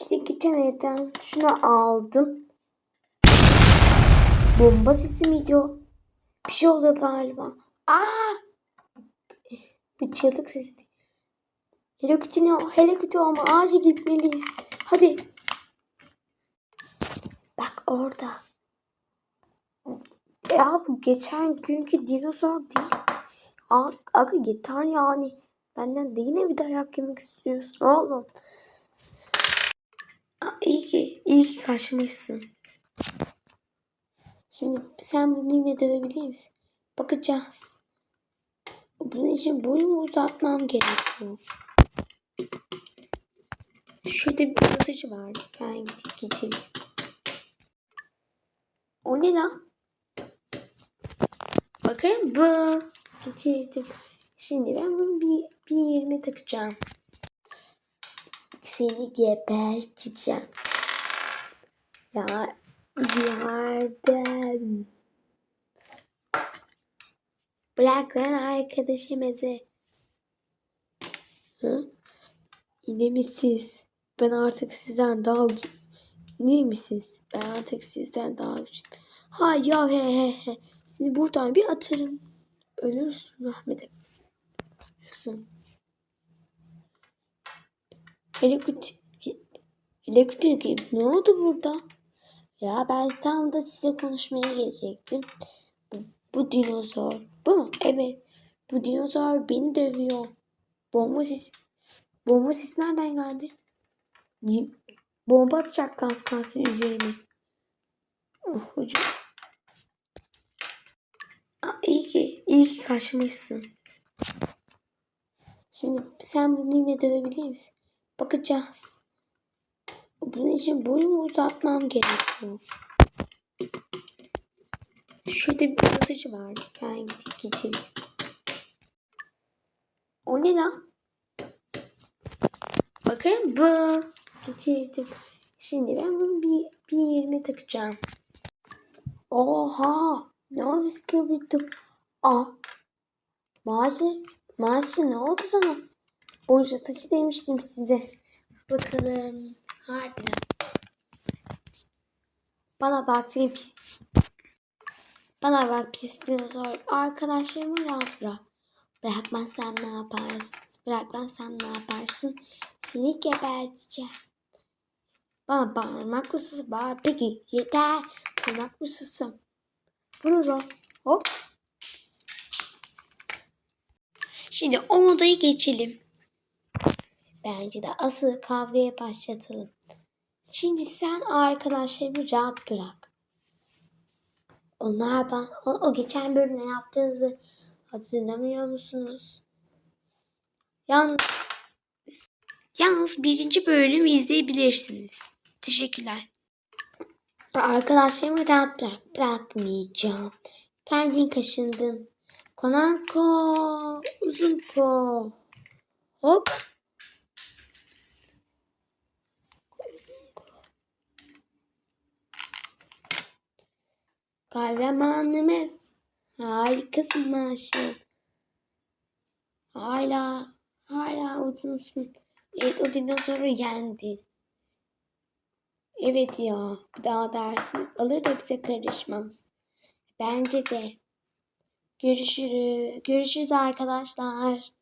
İşte geçen evden şunu aldım. Bomba sesi miydi o? Bir şey oluyor galiba. Aa! Bir çığlık sesi. Hello Kitty ne? Hello Kitty olma. Acil gitmeliyiz. Hadi. Bak orada. Ya bu geçen günkü dinozor değil. Aga yeter yani. Benden de yine bir dayak yemek istiyorsun oğlum. İyi ki, iyi ki kaçmışsın. Şimdi sen bunu yine dövebilir misin? Bakacağız. Bunun için boyumu uzatmam gerekiyor. Şurada bir yazıcı var. Ben gidip geçeyim. O ne lan? Bakayım bu. Getirdim. Şimdi ben bunu bir, bir yerime takacağım. Seni geberteceğim. Ya yardım. Bırak lan arkadaşımızı. Hı? Yine mi? Ben artık sizden daha gü- Yine mi siz? Ben artık sizden daha güçlüyüm. Ha ya he he he. Seni buradan bir atarım. Ölürsün rahmete. Ölürsün. Helikopter. Helikopter ne oldu burada? Ya ben tam da size konuşmaya gelecektim. Bu, bu dinozor. Bu mu? Evet. Bu dinozor beni dövüyor. Bomba sesi. Bomba sesi nereden geldi? Bomba atacak az kalsın üzerime. Oh hocam. Aa, iyi ki, iyi ki kaçmışsın. Şimdi sen bunu yine dövebilir misin? Bakacağız. Bunun için boyumu uzatmam gerekiyor. Şurada bir yazıcı var. Ben gidip geçeyim. O ne lan? Bakayım bu. Getirdim. Şimdi ben bunu bir, bir yerime takacağım. Oha! Ne oldu Skibidi? Aa! Maaşı, maaşı ne oldu sana? Boyuncatıcı demiştim size. Bakalım. Harbiden. Bana bak pis... Bana bak pis dinozor. Arkadaşlarımı rahat bırak. Bırakmazsam ne yaparsın? Bırakmazsam ne yaparsın? Seni geberteceğim. Bana bağırmak mı sus? Bağır. Peki yeter. Bağırmak mı susun? Vururum. Hop. Şimdi o odayı geçelim. Bence de asıl kavgaya başlatalım. Şimdi sen arkadaşlarımı rahat bırak. Onlar ben, o, o geçen bölümde yaptığınızı hatırlamıyor musunuz? Yalnız, yalnız birinci bölümü izleyebilirsiniz. Teşekkürler. Arkadaşlarımı rahat bırak. Bırakmayacağım. Kendin kaşındın. Konanko. Uzun ko. Hop. Kahramanımız. Harikasın maşallah. Hala, hala uzunsun. Evet o dinozoru yendin. Evet ya, daha dersini alır da bize karışmaz. Bence de. Görüşürüz. Görüşürüz arkadaşlar.